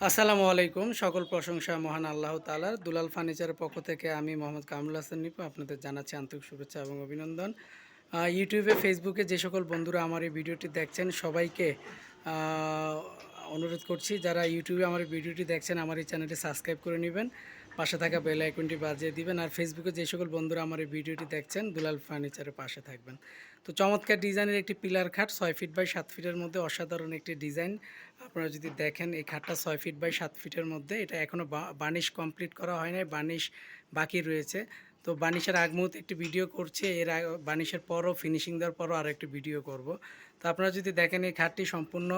আসসালামু আলাইকুম, সকল প্রশংসা মহান আল্লাহ তালার দুলাল ফার্নিচারের পক্ষ থেকে আমি মোহাম্মদ কামরুল হাসান নিপু আপনাদের জানাচ্ছি আন্তরিক শুভেচ্ছা এবং অভিনন্দন। ইউটিউবে ফেসবুকে যে সকল বন্ধুরা আমার এই ভিডিওটি দেখছেন, সবাইকে অনুরোধ করছি, যারা ইউটিউবে আমার ভিডিওটি দেখছেন, আমার এই চ্যানেলটি সাবস্ক্রাইব করে নেবেন। পাশে থাকা বেল আইকনটি বাজিয়ে দিবেন আর ফেসবুকে যে সকল বন্ধুরা আমার এই ভিডিওটি দেখছেন, দুলাল ফার্নিচারের পাশে থাকবেন। তো চমৎকার ডিজাইনের একটি পিলার খাট, ছয় ফিট বাই সাত ফিটের মধ্যে অসাধারণ একটি ডিজাইন আপনারা যদি দেখেন, এই খাটটা ছয় ফিট বাই সাত ফিটের মধ্যে। এটা এখনও বার্নিশ কমপ্লিট করা হয় নাই বার্নিশ বাকি রয়েছে। তো বানিশের আগ মুহূর্তে একটি ভিডিও করছে, এর বানিশের পরও ফিনিশিং দেওয়ার পরও আর একটি ভিডিও করব। তো আপনারা যদি দেখেন এই খাটটি সম্পূর্ণ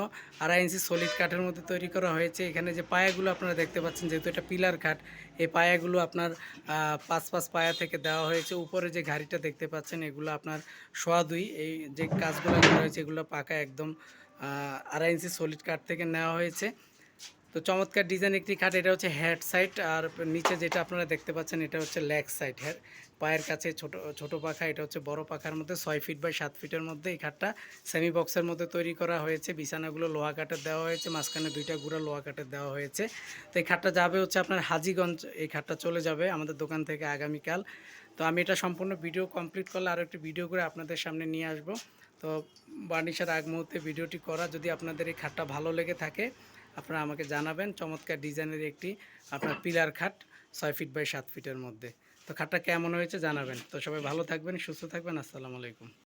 আড়াই ইঞ্চি সলিড কাঠের মধ্যে তৈরি করা হয়েছে। এখানে যে পায়াগুলো আপনারা দেখতে পাচ্ছেন, যেহেতু এটা পিলার খাট, এই পায়াগুলো আপনার পাঁচ পাঁচ পায়া থেকে দেওয়া হয়েছে। উপরে যে ঘাড়িটা দেখতে পাচ্ছেন, এগুলো আপনার সোয়া দুই। এই যে কাজগুলো করা হয়েছে, এগুলো পাকা একদম আড়াই ইঞ্চি সলিড কাঠ থেকে নেওয়া হয়েছে। তো চমৎকার ডিজাইন একটি খাট, এটা হচ্ছে হেড সাইড, আর নিচে যেটা আপনারা দেখতে পাচ্ছেন, এটা হচ্ছে লেগ সাইড হ্যাঁ পায়ের কাছে ছোট ছোট পাখা, এটা হচ্ছে বড় পাখার মধ্যে, ছয় ফিট বাই সাত ফিটের মধ্যে এই খাটটা সেমি বক্সের মধ্যে তৈরি করা হয়েছে। বিছানাগুলো লোহা কাঠের দেওয়া হয়েছে, মাঝখানে দুইটা গুঁড়া লোহা কাঠের দেওয়া হয়েছে। তো এই খাটটা যাবে হচ্ছে আপনার হাজিগঞ্জ, এই খাটটা চলে যাবে আমাদের দোকান থেকে আগামীকাল। তো আমি এটা সম্পূর্ণ ভিডিও কমপ্লিট করলে আরও একটি ভিডিও করে আপনাদের সামনে নিয়ে আসব। তো বার্নিশার আগ মুহূর্তে ভিডিওটি করা, যদি আপনাদের এই খাটটা ভালো লেগে থাকে আপনারা আমাকে জানাবেন, চমৎকার ডিজাইনের একটি আপনার পিলার খাট ছয় ফিট বাই সাত ফিটের মধ্যে। তো খাটটা কেমন হয়েছে জানাবেন। তো সবাই ভালো থাকবেন, সুস্থ থাকবেন, আসসালামু আলাইকুম।